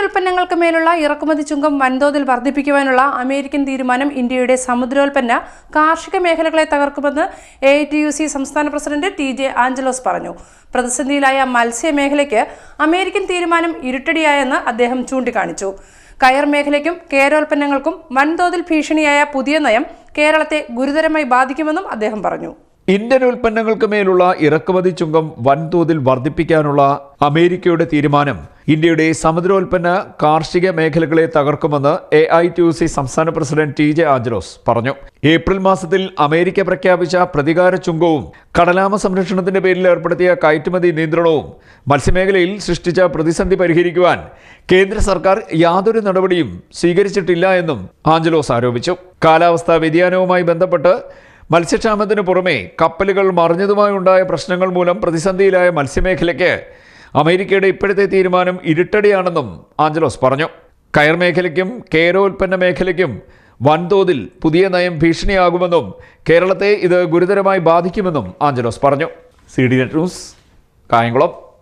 ഉൽപ്പന്നങ്ങൾക്ക് മേലുള്ള ഇറക്കുമതി ചുങ്കം വൻതോതിൽ വർദ്ധിപ്പിക്കുവാനുള്ള അമേരിക്കൻ തീരുമാനം ഇന്ത്യയുടെ സമുദ്രോൽപ്പന്ന കാർഷിക മേഖലകളെ തകർക്കുമെന്ന് എ സംസ്ഥാന പ്രസിഡന്റ് ടി ജെ ആഞ്ചലോസ് പറഞ്ഞു. പ്രതിസന്ധിയിലായ മത്സ്യമേഖലയ്ക്ക് അമേരിക്കൻ തീരുമാനം ഇരുട്ടടിയായെന്ന് അദ്ദേഹം ചൂണ്ടിക്കാണിച്ചു. കയർ മേഖലയ്ക്കും കേരോൽപ്പന്നങ്ങൾക്കും വൻതോതിൽ ഭീഷണിയായ പുതിയ നയം കേരളത്തെ ഗുരുതരമായി ബാധിക്കുമെന്നും അദ്ദേഹം പറഞ്ഞു. ഇന്ത്യൻ ഉൽപ്പന്നങ്ങൾക്ക് മേലുള്ള ഇറക്കുമതി ചുങ്കം വൻതോതിൽ വർദ്ധിപ്പിക്കാനുള്ള അമേരിക്കയുടെ തീരുമാനം. ഇന്ത്യയുടെ സമുദ്രോൽപ്പന്ന കാർഷിക മേഖലകളെ തകർക്കുമെന്ന് A I T U C സംസ്ഥാന പ്രസിഡന്റ് ടി ജെ ആജലോസ് പറഞ്ഞു. ഏപ്രിൽ മാസത്തിൽ അമേരിക്ക പ്രഖ്യാപിച്ച പ്രതികാര ചുങ്കവും കടലാമ സംരക്ഷണത്തിന്റെ പേരിൽ ഏർപ്പെടുത്തിയ കയറ്റുമതി നിയന്ത്രണവും മത്സ്യമേഖലയിൽ സൃഷ്ടിച്ച പ്രതിസന്ധി പരിഹരിക്കുവാൻ കേന്ദ്ര സർക്കാർ യാതൊരു നടപടിയും സ്വീകരിച്ചിട്ടില്ല എന്നും ആഞ്ചലോസ് ആരോപിച്ചു. കാലാവസ്ഥാ വ്യതിയാനവുമായി ബന്ധപ്പെട്ട് മത്സ്യക്ഷാമത്തിന് പുറമെ കപ്പലുകൾ മറിഞ്ഞതുമായി ഉണ്ടായ പ്രശ്നങ്ങൾ മൂലം പ്രതിസന്ധിയിലായ മത്സ്യമേഖലയ്ക്ക് അമേരിക്കയുടെ ഇപ്പോഴത്തെ തീരുമാനം ഇരുട്ടടിയാണെന്നും ആഞ്ചലോസ് പറഞ്ഞു. കയർ മേഖലയ്ക്കും കേരോൽപ്പന്ന മേഖലയ്ക്കും വൻതോതിൽ പുതിയ നയം ഭീഷണിയാകുമെന്നും കേരളത്തെ ഇത് ഗുരുതരമായി ബാധിക്കുമെന്നും ആഞ്ചലോസ് പറഞ്ഞു. C D net news Kayamkulam.